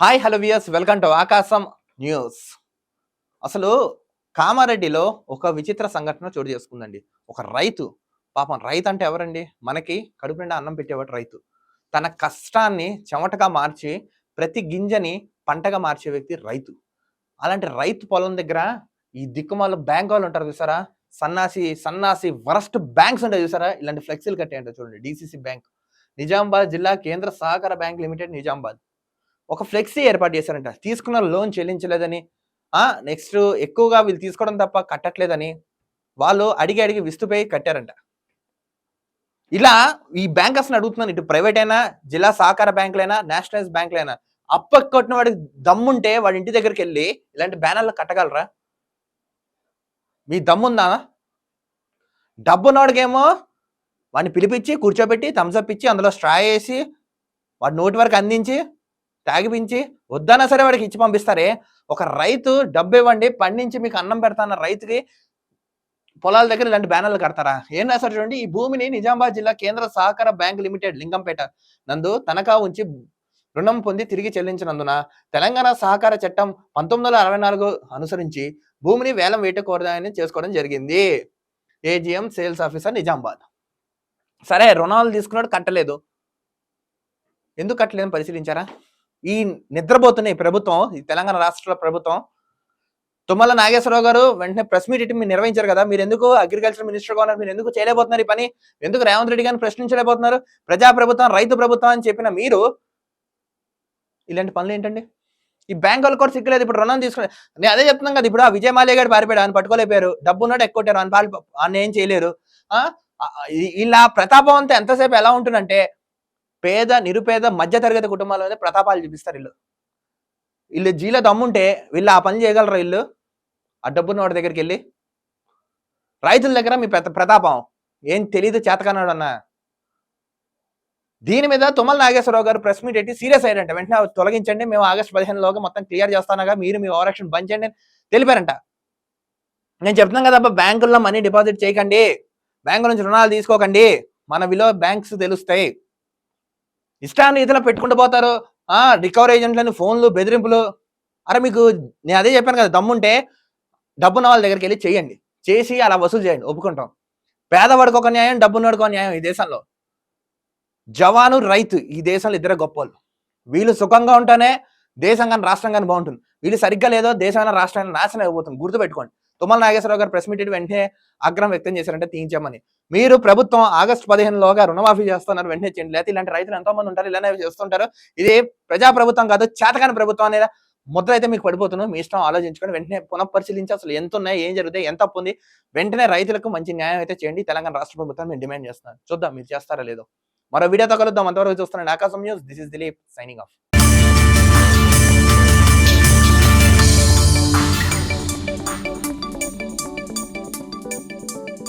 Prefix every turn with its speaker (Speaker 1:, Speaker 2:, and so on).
Speaker 1: Hi hello viewers welcome to Aakasam news అసలు కామారెడ్డిలో ఒక విచిత్ర సంఘటన చోటు చేసుకుందండి. ఒక రైతు పాపం రైతు అంటే ఎవరండి? మనకి కడుపు నిండా అన్నం పెట్టేవాడు రైతు. తన కష్టాన్ని చెమటగా మార్చి ప్రతి గింజని పంటగా మార్చే వ్యక్తి రైతు. అలాంటి రైతు పొలం దగ్గర ఈ దిక్కుమాలు బ్యాంక్ వాళ్ళు ఉంటారు చూసారా? సన్నాసి సన్నాసి వరస్ట్ బ్యాంక్స్ ఉంటాయి చూసారా? ఇలాంటి ఫ్లెక్సీలు కట్టాయంట చూడండి. డిసిసి బ్యాంక్ నిజామాబాద్ జిల్లా కేంద్ర సహకార బ్యాంక్ లిమిటెడ్ నిజామాబాద్. ఒక ఫ్లెక్సీ ఏర్పాటు చేశారంట. తీసుకున్న లోన్ చెల్లించలేదని నెక్స్ట్ ఎక్కువగా వీళ్ళు తీసుకోవడం తప్ప కట్టట్లేదని వాళ్ళు అడిగి అడిగి విస్తుపోయి కట్టారంట. ఇలా ఈ బ్యాంకర్స్ని అడుగుతున్నాను ఇటు ప్రైవేట్ అయినా జిల్లా సహకార బ్యాంకులైనా నేషనలైజ్ బ్యాంకులైనా అప్ప కొట్టిన వాడికి దమ్ముంటే వాడి ఇంటి దగ్గరికి వెళ్ళి ఇలాంటి బ్యానర్లు కట్టగలరా? మీ దమ్ముందా? డబ్బున్నవాడికేమో వాడిని పిలిపించి కూర్చోబెట్టి థమ్స్అప్ ఇచ్చి అందులో స్ట్రా వేసి వాడి నోటి వరకు అందించి తాగిపించి వద్దన్నా సరే వాడికి ఇచ్చి పంపిస్తారే. ఒక రైతు డబ్బు ఇవ్వండి పండించి మీకు అన్నం పెడతాన్న రైతుకి పొలాల దగ్గర ఇలాంటి బ్యానర్లు కడతారా? ఏం రాశారు చూడండి ఈ భూమిని నిజామాబాద్ జిల్లా కేంద్ర సహకార బ్యాంక్ లిమిటెడ్ లింగంపేట నందు తనఖా ఉంచి రుణం పొంది తిరిగి చెల్లించినందున తెలంగాణ సహకార చట్టం పంతొమ్మిది వందల అరవై నాలుగు అనుసరించి భూమిని వేలం వేటకూడదని చేసుకోవడం జరిగింది. AGM sales officer Nizamabad. సరే రుణాలు తీసుకున్నాడు కట్టలేదు. ఎందుకు కట్టలేదని పరిశీలించారా? ఈ నిద్రపోతున్న ఈ ప్రభుత్వం ఈ తెలంగాణ రాష్ట్ర ప్రభుత్వం తుమ్మల నాగేశ్వరరావు గారు వెంటనే ప్రెస్ మీట్ ఇటు మీరు నిర్వహించారు కదా మీరు ఎందుకు అగ్రికల్చర్ మినిస్టర్గా ఉన్నారు మీరు ఎందుకు చేయలేకపోతున్నారు ఈ పని? ఎందుకు రేవంత్ రెడ్డి గారిని ప్రశ్నించలేకపోతున్నారు? ప్రజా ప్రభుత్వం రైతు ప్రభుత్వం అని చెప్పిన మీరు ఇలాంటి పనులు ఏంటండి? ఈ బ్యాంక్ వాళ్ళు కూడా సిగ్గలేదు ఇప్పుడు రుణం తీసుకునే నేను అదే చెప్తున్నాం కదా ఇప్పుడు ఆ విజయ మాల్యా గారు పారిపోయాడు ఆయన పట్టుకోలేపారు డబ్బు ఉన్నాడు ఎక్కువ ఆయన పాలు ఆయన ఏం చేయలేరు. ఇలా ప్రతాపం అంతా ఎంతసేపు ఎలా ఉంటుందంటే పేద నిరుపేద మధ్య తరగతి కుటుంబాల మీద ప్రతాపాలు చూపిస్తారు వీళ్ళు. వీళ్ళు జీలో దమ్ముంటే వీళ్ళు ఆ పని చేయగలరా వీళ్ళు? ఆ డబ్బున్న వాడి దగ్గరికి వెళ్ళి రైతుల దగ్గర మీ ప్రతాపం. ఏం తెలీదు చేతకన్నాడు అన్న. దీని మీద తుమ్మల నాగేశ్వరరావు గారు ప్రెస్ మీట్ పెట్టి సీరియస్ అయ్యారంట. వెంటనే తొలగించండి. మేము ఆగస్టు పదిహేనులోగా మొత్తం క్లియర్ చేస్తానగా మీరు మీ ఓవరాక్షన్ బంద్ చేయండి తెలిపారంట. నేను చెప్తున్నాను కదా బ్యాంకుల్లో మనీ డిపాజిట్ చేయకండి. బ్యాంకు నుంచి రుణాలు తీసుకోకండి. మన విలువ బ్యాంక్స్ తెలుస్తాయి. ఇష్టాన్ని ఇతరులు పెట్టుకుంటూ పోతారు. ఆ రికవరీ ఏజెంట్లని ఫోన్లు బెదిరింపులు. అరే మీకు నేను అదే చెప్పాను కదా దమ్ముంటే డబ్బున్న వాళ్ళ దగ్గరికి వెళ్ళి చేయండి. చేసి అలా వసూలు చేయండి. ఒప్పుకుంటాం. పేదవాడికి ఒక న్యాయం డబ్బున్నవాడికి ఒక న్యాయం ఈ దేశంలో. జవాను రైతు ఈ దేశంలో ఇద్దరే గొప్ప వీళ్ళు సుఖంగా ఉంటేనే దేశం కానీ రాష్ట్రం కానీ బాగుంటుంది. వీళ్ళు సరిగ్గా లేదో దేశమైన రాష్ట్రాన్ని నాశనం అయిపోతుంది. గుర్తుపెట్టుకోండి. తుమ్మల నాగేశ్వరరావు గారు ప్రెస్ మీట్ వెంటనే ఆగ్రహం వ్యక్తం చేశారంటే తీయించామని. మీరు ప్రభుత్వం ఆగస్టు పదిహేనులోగా రుణమాఫీ చేస్తున్నారు వెంటనే చేయండి. లేకపోతే ఇలాంటి రైతులు ఎంతో మంది ఉంటారు ఇలానే చేస్తుంటారు. ఇది ప్రజా ప్రభుత్వం కాదు చేతకాని ప్రభుత్వం అనేది ముద్ర అయితే మీకు పడిపోతున్నాం మీ ఇష్టం ఆలోచించుకొని వెంటనే పునఃపరిశీలించి అసలు ఎంత ఉన్నాయి ఏం జరుగుతాయి ఎంత అప్పు ఉంది వెంటనే రైతులకు మంచి న్యాయం అయితే చేయండి. తెలంగాణ రాష్ట్ర ప్రభుత్వం మేము డిమాండ్ చేస్తున్నాను చూద్దాం మీరు చేస్తారా లేదో. మరో వీడియోతో కలుద్దాం. అంతవరకు చూస్తున్నాను ఆకాశం news. This is Dilip signing off.